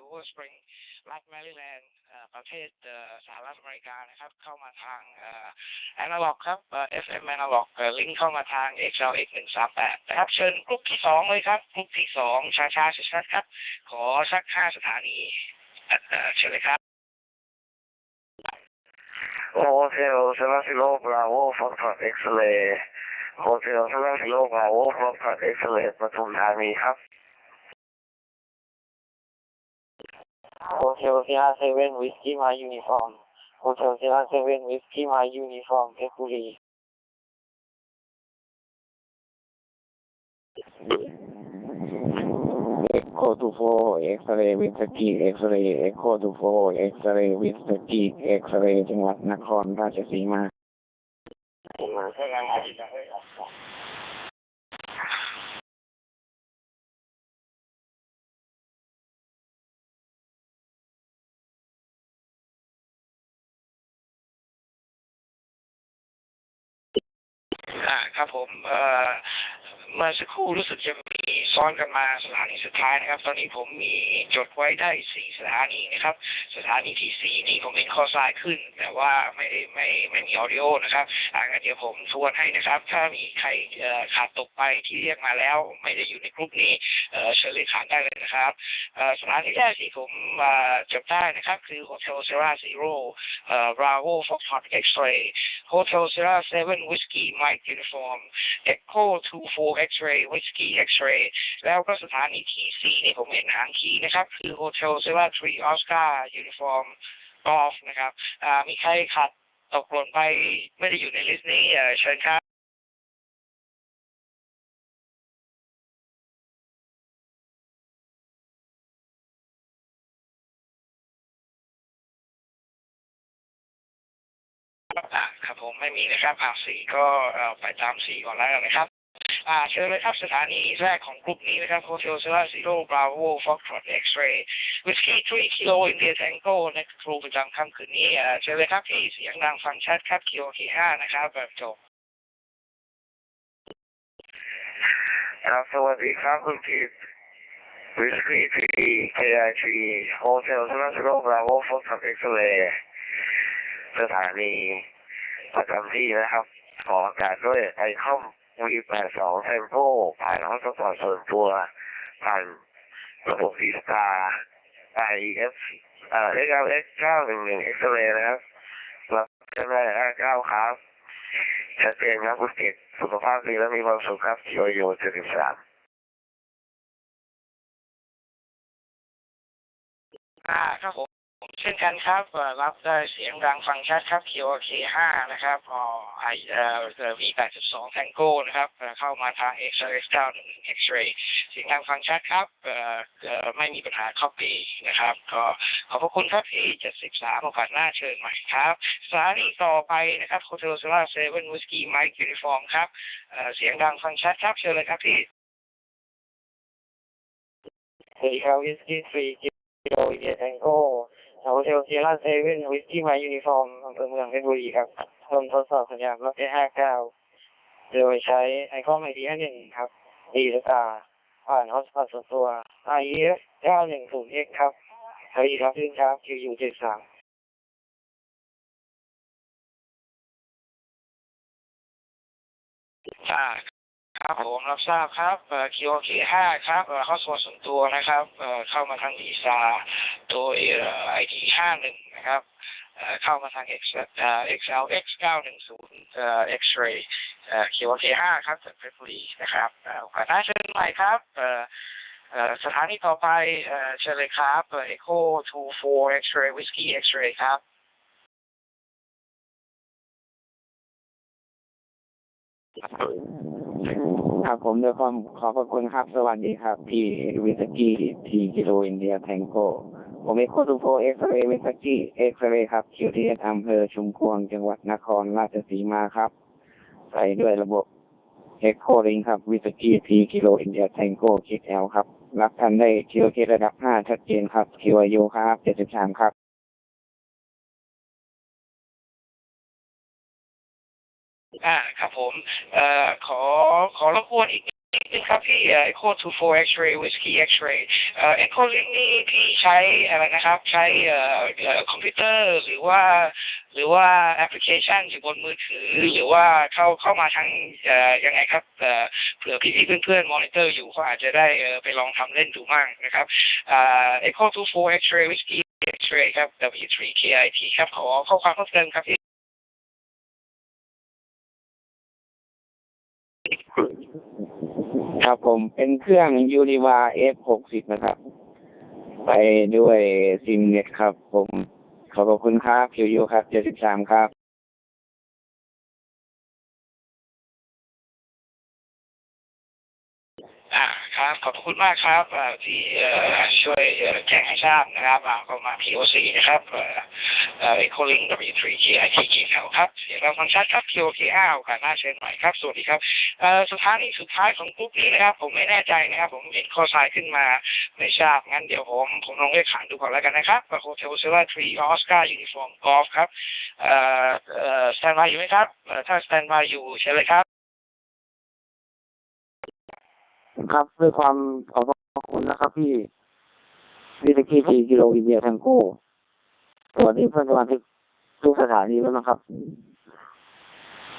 ซิลเวอร์สปริงรัฐแมริแลนด์ประเทศสหรัฐอเมริกานะครับเข้ามาทางแอนาล็อกครับเอ่อ FM แอนาล็อกลิงก์เข้ามาทาง XLX หนึ่งสามแปดนะครับเชิญกลุ่มที่สองเลยครับกลุ่มที่สองช้าช้าๆชัดๆครับ ขอสักห้าสถานีเออเชิญเลยครับโฮเทลเซราซิโลบราโวฟอกท็อปเอ็กซ์เรย์โฮเทลเซราซิโลบราโวฟอกท็อปเอ็กซ์เรย์ปทุมธานีครับ โฮเทลเซราเซเว่นวิสกี้มายูนิฟอร์มโฮเทลเซราเซเว่นวิสกี้มายูนิฟอร์มเพชรบุรี Echo to four X-ray วิสกี้ X-ray Echo to four X-ray วิสกี้ X-ray จังหวัดนครราชสีมา ครับ ผมเอ่อเมื่อสักครู่รู้สึกจะมีซ้อนกันมาสถานีสุดท้ายนะครับ ตอนนี้ผมมีจดไว้ได้สี่สถานีนะครับ สถานีที่สี่นี่ผมเห็นข้อซ้ายขึ้น แต่ว่าไม่ได้ไม่ไม่มีออดิโอนะครับอ่างั้นเดี๋ยวผมทวนให้นะครับ ถ้ามีใครขาดตกไปที่เรียกมาแล้ว ไม่ได้อยู่ในกลุ่มนี้เชิญเลขขานได้เลยนะครับสถานีแรกที่ผมจำได้นะครับ คือ Hotel Sierra Zero เอ่อ Bravo Foxtrot X-ray Hotel Sierra 7 Whiskey Mike Uniform Echo 24 X-ray Whiskey X-ray แล้วก็สถานีที่สี่นี่ผมเห็นหางคีย์นะครับ คือ Hotel Sierra 3 Oscar Uniform Golf นะครับมีใครขาดตกหล่นไปไม่ได้อยู่ในลิสต์นี้เชิญครับ ครับผมไม่มีนะครับอ่าสี่ก็ไปตามสี่ก่อนแล้วกันนะครับอ่าเชิญเลยครับสถานีแรกของกลุ่มนี้นะครับโฮเทลเซราซิโร่บราโวฟ็อกทรอตเอ็กซ์เรย์วิสกี้ทรีกิโลอินเดียแทงโก้ในครูประจำค่ำคืนนี้อ่าเชิญเลยครับที่เสียงดังฟังชัดครับคิโอทีห้านะครับแบบจบครับสวัสดีครับคุณทีวิสกี้ทรีเอไอทีโฮเทลเซราซิโลบราโวฟอกท็อปเอ็กซ์เรย์ สถานีประจำที่นะครับ ขออากาศด้วยไอคอม V82 เทมโปผ่านห้องทดสอบส่วนตัวผ่านระบบฟีสตาร์ IF เอ่อ XLX 911 X-ray นะครับรับจะได้59ครับชัดเจนครับคุณเกศสุขภาพดีและมีความสุขครับโยโย่73อ่าครับผม เช่นกันครับรับได้เสียงดังฟังชัดครับ QOK 5นะครับอ๋อไอเอ่อ V 82 Tango นะครับเข้ามาทาง XRX 91 X-ray เสียงดังฟังชัดครับเอ่อไม่มีปัญหา copy นะครับ ก็ขอบพระคุณครับที่ 73 โอกาสหน้าเชิญใหม่ครับสถานีต่อไปนะครับ Hotel Solar 7 Whiskey Mike Uniform ครับเอ่อเสียงดังฟังชัดครับ เชิญเลยครับพี่สวัสดีครับวิสกี้ฟรีกิโลเดียแทงโก้โฮเทลเซียราเซเว่นวิสกี้มายูนิฟอร์มอำเภอเมืองเพชรบุรีครับเริ่มทดสอบสัญญาณรถได้59โดยใช้ไอคอนไอดีหนึ่งครับดีแลตาผ่านฮอสพอตส่วนตัว IEF 910X ครับสวัสดีครับพี่งครับ QU 73อ่าค ครับผมรับทราบครับเอ่อ QOK 5ครับเอ่อเข้าส่วนส่วนตัวนะครับเอ่อเข้ามาทางวีซาโดยเอ่อ ID 51นะครับเอ่อเข้ามาทาง X เอ่อ XLX 910เอ่อ X-ray เอ่อ QOK 5ครับจากเพชรบุรีนะครับเอ่อขอท้าเชิญใหม่ครับเอ่อเอ่อสถานีต่อไปเอ่อเชิญเลยครับเอ่อ Echo 24 X-ray Whiskey X-ray ครับ ครับผมด้วยความขอบพระคุณครับ สวัสดีครับ พี่วิสกี้ทีกิโลอินเดียแทงโกผมเอกโคดูโฟเอ็กซเรย์วิสกี้เอ็กซเรย์ครับคิวทีเอสอำเภอชุมพวงจังหวัดนครราชสีมาครับ ใส่ด้วยระบบเอ็กโคลิงครับวิสกี้ทีกิโลอินเดียแทงโกคิดแอลครับ รับทันได้คิวทีระดับห้าชัดเจนครับคิวอายุครับเจ็ดสิบสามครับ อ่าครับผมเอ่อขอขอรบกวนอีกนิดนึงครับพี่เอ่อ Echo 24 X-ray Whiskey X-ray เอ่อ Echo นี่พี่ใช้อะไรนะครับ ใช้เอ่อเอ่อคอมพิวเตอร์หรือว่า หรือว่าแอปพลิเคชันอยู่บนมือถือ หรือว่าเข้าเข้ามาทางเอ่อยังไงครับเอ่อเผื่อพี่ๆเพื่อนๆมอนิเตอร์อยู่เขาอาจจะได้เอ่อไปลองทำเล่นดูมั่งนะครับอ่อ Echo 24 X-ray Whiskey X-ray ครับ W3KIT ครับขอข้อความเพิ่มเติมครับพี่ ครับผมเป็นเครื่องยูนิวา F60 นะครับ ไปด้วยซิมเน็ตครับ ผม ขอบคุณครับคิวยูครับ73ครับอ่าครับขอบคุณมากครับที่ช่วยเอ่อแจ้งให้ทราบนะครับอ่าก็มา POC นะครับ เอ่อเอ่อ Ecolink W3GIT เขาครับเสียงเราฟังชัดครับ POK5 โอกาสหน้าเชิญหม่อยครับ สวัสดีครับเอ่อสถานีสุดท้ายของกรุ๊ปนี้นะครับ ผมไม่แน่ใจนะครับ ผมเห็นข้อสายขึ้นมาไม่ทราบงั้นเดี๋ยวผมผมลองเรียกขานดูก่อนแล้วกันนะครับโฮเทลเซล่าทรีออสการ์ยูนิฟอร์มกอล์ฟครับเอ่อเอ่อสแตนบายอยู่ไหมครับถ้าสแตนบายอยู่เชิญเลยครับ ครับด้วยความขอบพระคุณนะครับพี่วิสกี้4กิโลอินเดียทังคู่ สวัสดีเพื่อนสมาชิกทุกสถานีด้วยนะครับ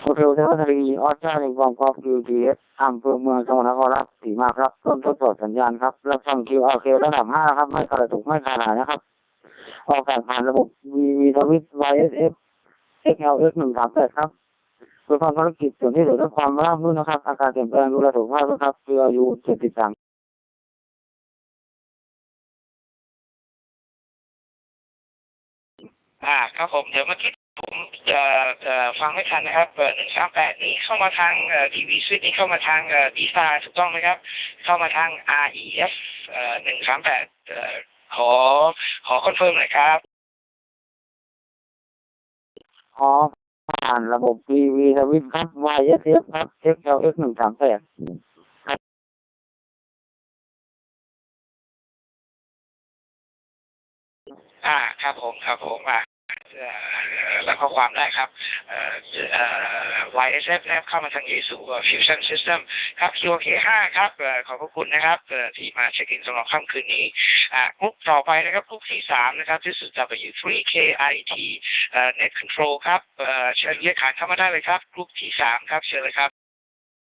โฮเทลเทลทรีออสการ์ในฟองกอล์ฟคิวทีเอสอำเภอเมืองจังหวัดนครราชสีมาครับต้นทดสอบสัญญาณครับ รับฟัง QRK ระดับ5ครับ ไม่กระตุกไม่ขาดนะครับ ออกแบบผ่านระบบ VV สวิต YSF XLX 138ครับเพื่อความภารกิจส่วนที่เหลือด้วยความราบรื่นนะครับ อาการเปลี่ยนแปลงดูแลสุขภาพด้วยครับเพื่ออายุ73 อ่าครับผมเดี๋ยวเมื่อกี้ผมเอ่อเอ่อฟังไม่ทันนะครับหนึ่งสามแปดนี้เข้ามาทางเอ่อทีวีสวิตนี้เข้ามาทางเอ่อดีสตาถูกต้องไหมครับ เข้ามาทาง REF เอ่อหนึ่งสามแปดเอ่อขอขอคอนเฟิร์มหน่อยครับอ๋อผ่านระบบ VV สวิตครับ YSF ครับ XLX 138อ่าครับผมครับผมอ่า แล้วข้อความได้ครับอ่อเอ่อ YSF เข้ามาทาง Yesu Fusion System ครับ QK 5ครับอขอบพระคุณนะครับที่มาเช็คอินสำหรับค่ำคืนนี้อ่ากรุ๊ปต่อไปนะครับกรุ๊ปที่สามนะครับ This is W3KIT เอ่อ Net Control ครับเอ่อเชิญเรียกขานเข้ามาได้เลยครับกรุ๊ปที่สามครับ เชิญเลยครับ